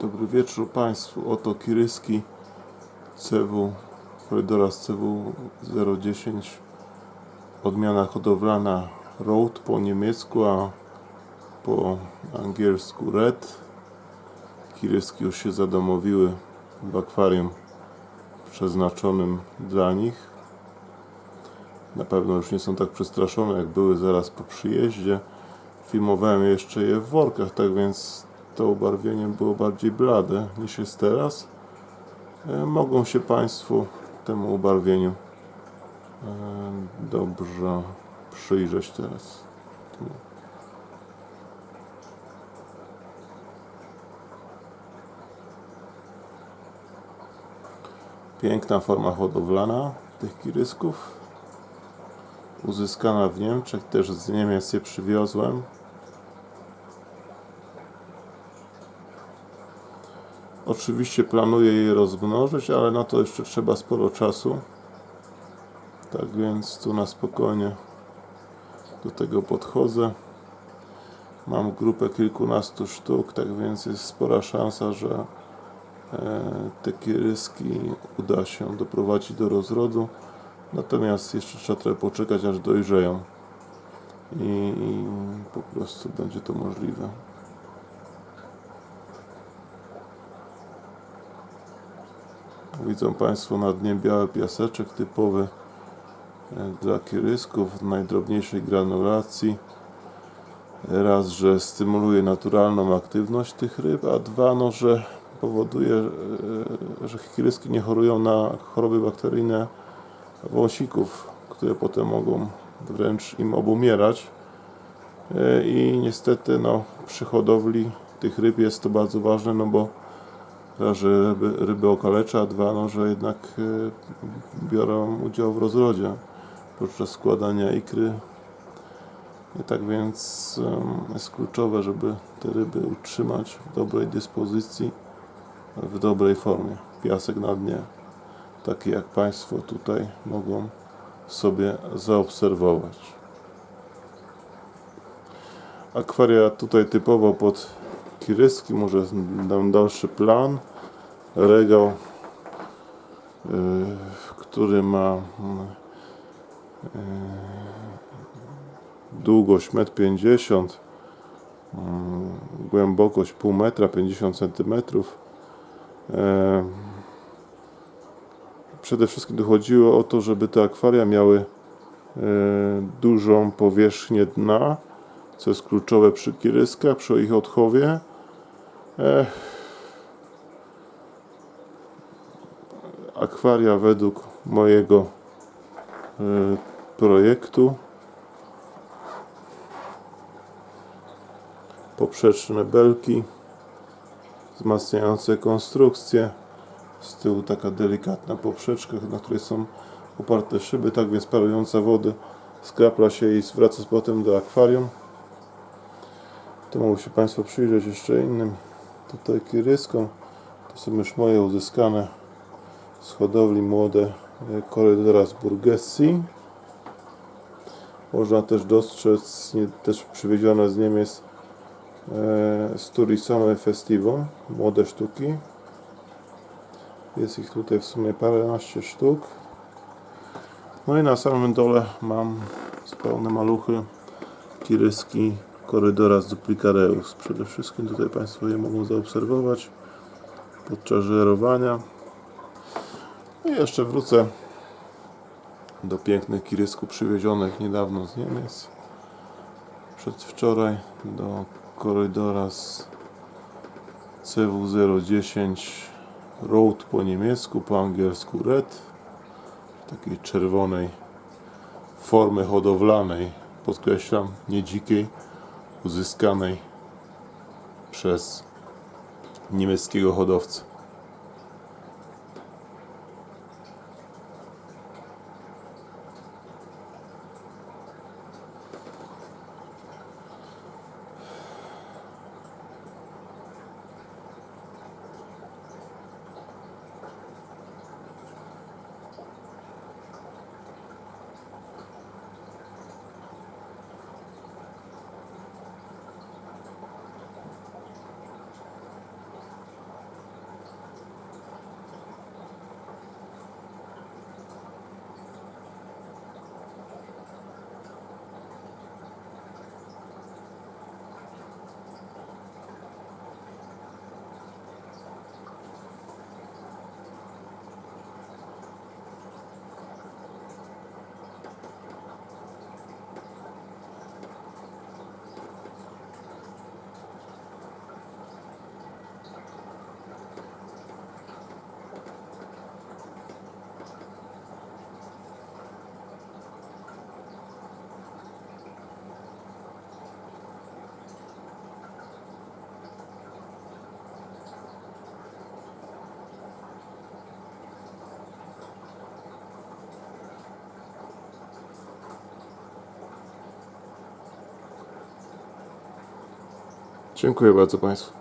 Dobry wieczór Państwu. Oto Kiryski CW, Korydoras CW 010. Odmiana hodowlana Road po niemiecku, a po angielsku Red. Kiryski już się zadomowiły w akwarium przeznaczonym dla nich. Na pewno już nie są tak przestraszone jak były zaraz po przyjeździe. Filmowałem jeszcze je w workach, tak więc to ubarwienie było bardziej blade niż jest teraz. E, Mogą się Państwo temu ubarwieniu e, dobrze przyjrzeć teraz. Piękna forma hodowlana tych kirysków. Uzyskana w Niemczech, też z Niemiec je przywiozłem. Oczywiście planuję je rozmnożyć, ale na to jeszcze trzeba sporo czasu. Tak więc tu na spokojnie do tego podchodzę. Mam grupę kilkunastu sztuk, tak więc jest spora szansa, że e, te kieryski uda się doprowadzić do rozrodu. Natomiast jeszcze trzeba trochę poczekać, aż dojrzeją. I, i po prostu będzie to możliwe. Widzą Państwo na dnie biały piaseczek typowy e, dla kierysków najdrobniejszej granulacji. Raz, że stymuluje naturalną aktywność tych ryb, a dwa, no, że powoduje, e, że kieryski nie chorują na choroby bakteryjne wąsików, które potem mogą wręcz im obumierać. E, I niestety no, przy hodowli tych ryb jest to bardzo ważne, no bo że ryby, ryby okalecza, dwa, no, że jednak e, biorą udział w rozrodzie podczas składania ikry. I tak więc jest kluczowe, żeby te ryby utrzymać w dobrej dyspozycji, w dobrej formie. Piasek na dnie, taki jak Państwo tutaj mogą sobie zaobserwować. Akwaria tutaj typowo pod kiryski, może dam dalszy plan. Regał, y, który ma y, długość 1,50 m, y, głębokość pół metra, 50 cm. Przede wszystkim chodziło o to, żeby te akwaria miały dużą powierzchnię dna, co jest kluczowe przy kiryskach, przy ich odchowie. Akwaria według mojego e, projektu. Poprzeczne belki wzmacniające konstrukcję. Z tyłu taka delikatna poprzeczka, na której są oparte szyby, tak więc parująca wody skrapla się i zwraca z powrotem do akwarium. Tu mogą się Państwo przyjrzeć jeszcze innym tutaj kiryskom. To są już moje uzyskane z hodowli młode e, korydora z Burgesji. Można też dostrzec też przywiezione z Niemiec e, z Turisome Festivo, młode sztuki. Jest ich tutaj w sumie paręnaście sztuk. No i na samym dole mam zupełne maluchy kiryski Corydora z Duplicareus. Przede wszystkim tutaj Państwo je mogą zaobserwować podczas żerowania. I jeszcze wrócę do pięknych kirysków przywiezionych niedawno z Niemiec. Przedwczoraj do Corydora z CW010 Road po niemiecku, po angielsku Red. Takiej czerwonej formy hodowlanej, podkreślam, nie dzikiej, uzyskanej przez niemieckiego hodowcę. Dziękuję bardzo Państwu.